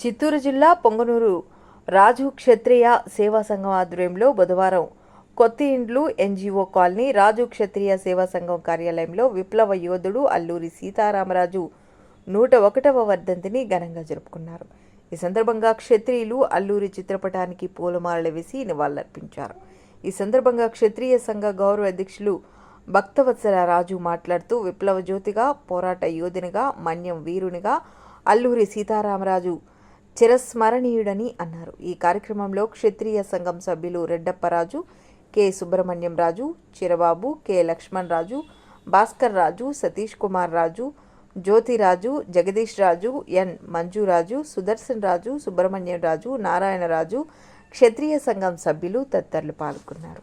చిత్తూరు జిల్లా పొంగనూరు రాజు క్షత్రియ సేవా సంఘం ఆధ్వర్యంలో బుధవారం కొత్త ఇండ్లు ఎన్జిఓ కాలనీ రాజు క్షత్రియ సేవా సంఘం కార్యాలయంలో విప్లవ యోధుడు అల్లూరి సీతారామరాజు నూట ఒకటవ వర్ధంతిని ఘనంగా జరుపుకున్నారు. ఈ సందర్భంగా క్షత్రియులు అల్లూరి చిత్రపటానికి పూలమాలలు వేసి నివాళులర్పించారు. ఈ సందర్భంగా క్షత్రియ సంఘ గౌరవ అధ్యక్షులు భక్తవత్సల రాజు మాట్లాడుతూ విప్లవ జ్యోతిగా పోరాట యోధునిగా మన్యం వీరునిగా అల్లూరి సీతారామరాజు చిరస్మరణీయుడని అన్నారు. ఈ కార్యక్రమంలో క్షత్రియ సంఘం సభ్యులు Reddapparaju K. Subrahmanyam Raju Chirababu K. Laxman Raju Bhaskar Raju Satish Kumar Raju Jyothiraju Jagadish Raju N. Manjuraju Sudarshan Raju Subrahmanyam Raju Narayanaraju Kshatriya Sangham సభ్యులు తదితరులు పాల్గొన్నారు.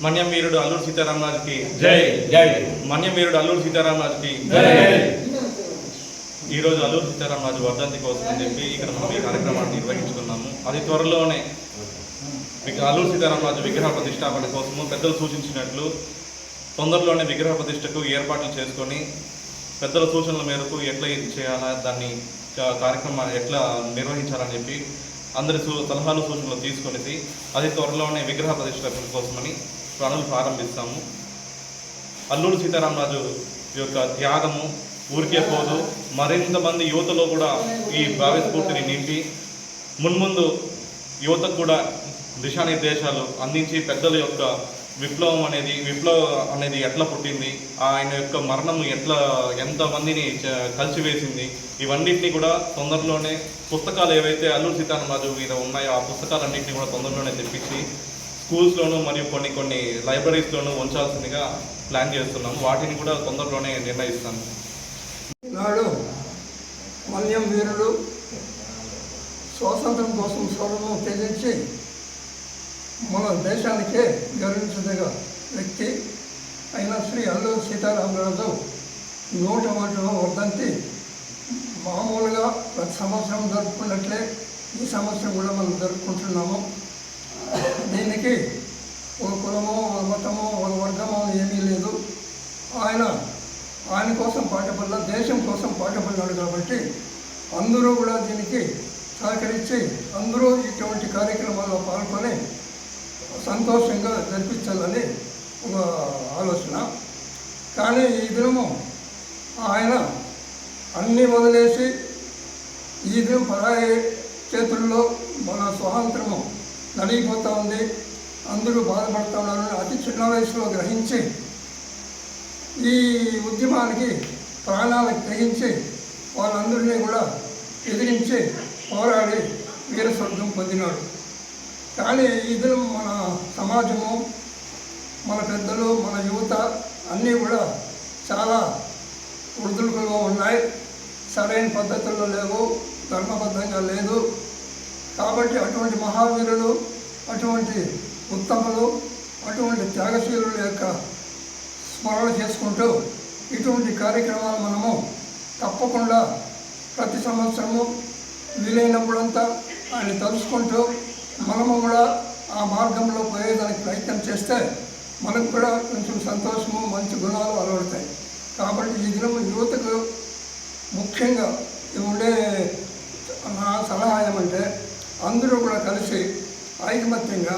మన్యం వీరుడు అల్లూరి సీతారామరాజుకి జై. జై. మన్యం వీరుడు అల్లూరి సీతారామరాజుకి జై. ఈ రోజు అల్లూరి సీతారామరాజు వర్ధంతి కోసం అని చెప్పి ఇక్కడ మనం ఈ కార్యక్రమాన్ని నిర్వహించుకున్నాము. అది త్వరలోనే అల్లూరి సీతారామరాజు విగ్రహ ప్రతిష్టాపన కోసము పెద్దలు సూచించినట్లు తొందరలోనే విగ్రహ ప్రతిష్టకు ఏర్పాట్లు చేసుకొని పెద్దల సూచనల మేరకు ఎట్లా ఇది చేయాలా దాన్ని కార్యక్రమాన్ని ఎట్లా నిర్వహించాలని చెప్పి అందరి సూ సలహాలు సూచనలు తీసుకొనేసి అది త్వరలోనే విగ్రహ ప్రతిష్టాపన కోసమని పనులు ప్రారంభిస్తాము. అల్లూరు సీతారామరాజు యొక్క త్యాగము ఊరికే పోదు. మరింత మంది యువతలో కూడా ఈ భావస్ఫూర్తిని నింపి మున్ముందు యువతకు కూడా దిశానిర్దేశాలు అందించి పెద్దల యొక్క విప్లవం అనేది విప్లవం అనేది ఎట్లా పుట్టింది? ఆయన యొక్క మరణం ఎట్లా ఎంతమందిని కలిసివేసింది? ఇవన్నిటిని కూడా తొందరలోనే పుస్తకాలు ఏవైతే అల్లూరి సీతారామరాజు మీద ఉన్నాయో ఆ పుస్తకాలన్నింటినీ కూడా తొందరలోనే తెప్పించి స్కూల్స్లోను మరియు కొన్ని కొన్ని లైబ్రరీస్లోనూ ఉంచాల్సిందిగా ప్లాన్ చేస్తున్నాం. వాటిని కూడా తొందరలోనే నిర్ణయిస్తాము నాడు మన్యం వీరుడు స్వాతంత్రం కోసం స్వర్ణం త్యజించి మన దేశానికే గర్వించదగ వ్యక్తి అయిన శ్రీ అల్లూరి సీతారామరాజు నూట ఒకటవ వర్ధంతి. మామూలుగా ప్రతి సంవత్సరం జరుపుకున్నట్లే ఈ సంవత్సరం కూడా మనం జరుపుకుంటున్నాము. దీనికి ఒక కులమో ఒక మతమో ఒక వర్గమో ఏమీ లేదు. ఆయన ఆయన కోసం పాటుపడ్డ దేశం కోసం పాటపడ్డాడు కాబట్టి అందరూ కూడా దీనికి సహకరించి అందరూ ఇటువంటి కార్యక్రమాల్లో పాల్గొని సంతోషంగా జరిపించాలని ఒక ఆలోచన. కానీ ఈ దినము ఆయన అన్నీ వదిలేసి ఈ దినం పరాయి చేతుల్లో మన స్వాతంత్రము నలిగిపోతూ ఉంది. అందరూ బాధపడుతూ ఉన్నారని అతి చిన్న వయసులో గ్రహించి ఈ ఉద్యమానికి ప్రాణాలకు గ్రహించి వాళ్ళందరినీ కూడా ఎదిరించి పోరాడి వీర స్వర్గం పొందినాడు. కానీ ఇది మన సమాజము మన పెద్దలు మన యువత అన్నీ కూడా చాలా వృద్ధులుగా ఉన్నాయి. సరైన పద్ధతుల్లో లేవు ధర్మబద్ధంగా లేదు. కాబట్టి అటువంటి మహావీరులు అటువంటి ఉత్తములు అటువంటి త్యాగశీలుల యొక్క స్మరణ చేసుకుంటూ ఇటువంటి కార్యక్రమాలు మనము తప్పకుండా ప్రతి సంవత్సరము వీలైనప్పుడంతా ఆయన తలుచుకుంటూ మనము కూడా ఆ మార్గంలో పోయేదానికి ప్రయత్నం చేస్తే మనకు కూడా కొంచెం సంతోషము మంచి గుణాలు అలవడతాయి. కాబట్టి ఈ దినం యువతకు ముఖ్యంగా ఉండే నా సలహా ఏమంటే అందరూ కూడా కలిసి ఐకమత్యంగా